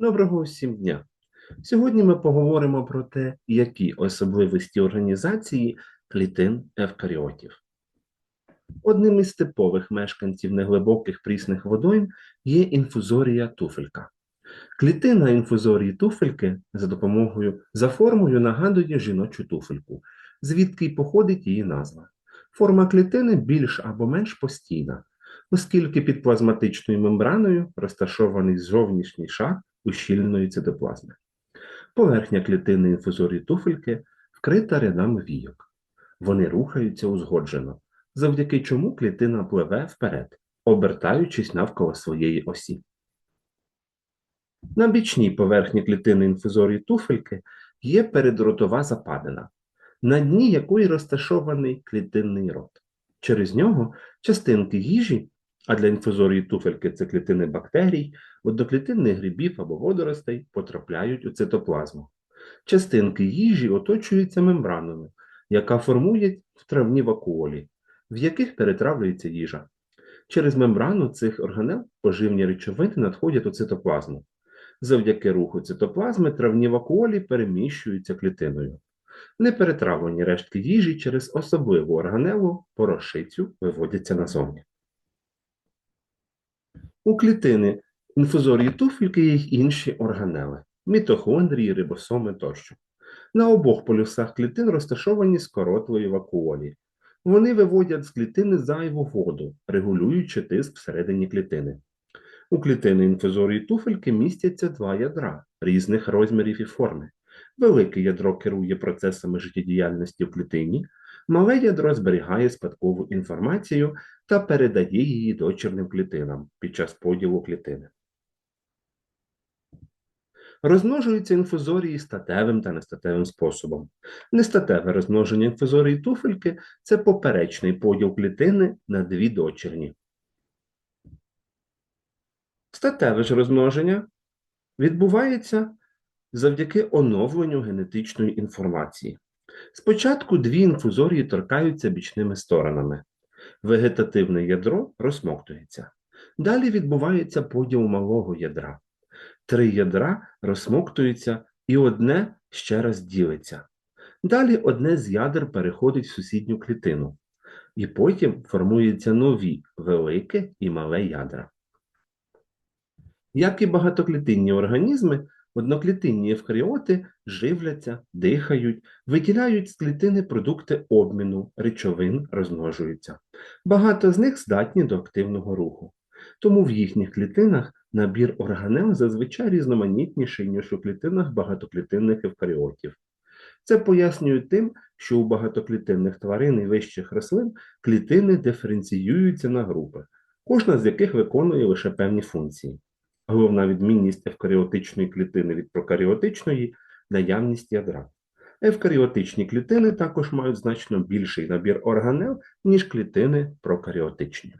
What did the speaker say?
Доброго усім дня! Сьогодні ми поговоримо про те, які особливості організації клітин евкаріотів. Одним із типових мешканців неглибоких прісних водойм є інфузорія туфелька. Клітина інфузорії туфельки за допомогою за формою нагадує жіночу туфельку, звідки й походить її назва. Форма клітини більш або менш постійна, оскільки під плазматичною мембраною розташований зовнішній шар ущільної цитоплазми. Поверхня клітини інфузорії туфельки вкрита рядами війок. Вони рухаються узгоджено, завдяки чому клітина пливе вперед, обертаючись навколо своєї осі. На бічній поверхні клітини інфузорії туфельки є передротова западина, на дні якої розташований клітинний рот. Через нього частинки їжі, а для інфузорії туфельки це клітини бактерій, одноклітинних грибів або водоростей потрапляють у цитоплазму. Частинки їжі оточуються мембраною, яка формує травні вакуолі, в яких перетравлюється їжа. Через мембрану цих органел поживні речовини надходять у цитоплазму. Завдяки руху цитоплазми травні вакуолі переміщуються клітиною. Неперетравлені рештки їжі через особливу органелу порошицю виводяться назовні. У клітини інфузорії туфельки є й інші органели мітохондрії, рибосоми тощо. На обох полюсах клітин розташовані скоротливі вакуолі. Вони виводять з клітини зайву воду, регулюючи тиск всередині клітини. У клітини інфузорії туфельки містяться два ядра різних розмірів і форми. Велике ядро керує процесами життєдіяльності в клітині, мале ядро зберігає спадкову інформацію та передає її дочірним клітинам під час поділу клітини. Розмножуються інфузорії статевим та нестатевим способом. Нестатеве розмноження інфузорії туфельки це поперечний поділ клітини на дві дочірні. Статеве ж розмноження відбувається завдяки оновленню генетичної інформації. Спочатку дві інфузорії торкаються бічними сторонами. Вегетативне ядро розсмоктується. Далі відбувається поділ малого ядра. Три ядра розсмоктуються і одне ще раз ділиться. Далі одне з ядер переходить в сусідню клітину, і потім формуються нові велике і мале ядра. Як і багатоклітинні організми, одноклітинні евкаріоти живляться, дихають, виділяють з клітини продукти обміну, речовин розмножуються. Багато з них здатні до активного руху. Тому в їхніх клітинах набір органел зазвичай різноманітніший, ніж у клітинах багатоклітинних евкаріотів. Це пояснює тим, що у багатоклітинних тварин і вищих рослин клітини диференціюються на групи, кожна з яких виконує лише певні функції. Головна відмінність евкаріотичної клітини від прокаріотичної наявність ядра. Евкаріотичні клітини також мають значно більший набір органел, ніж клітини прокаріотичні.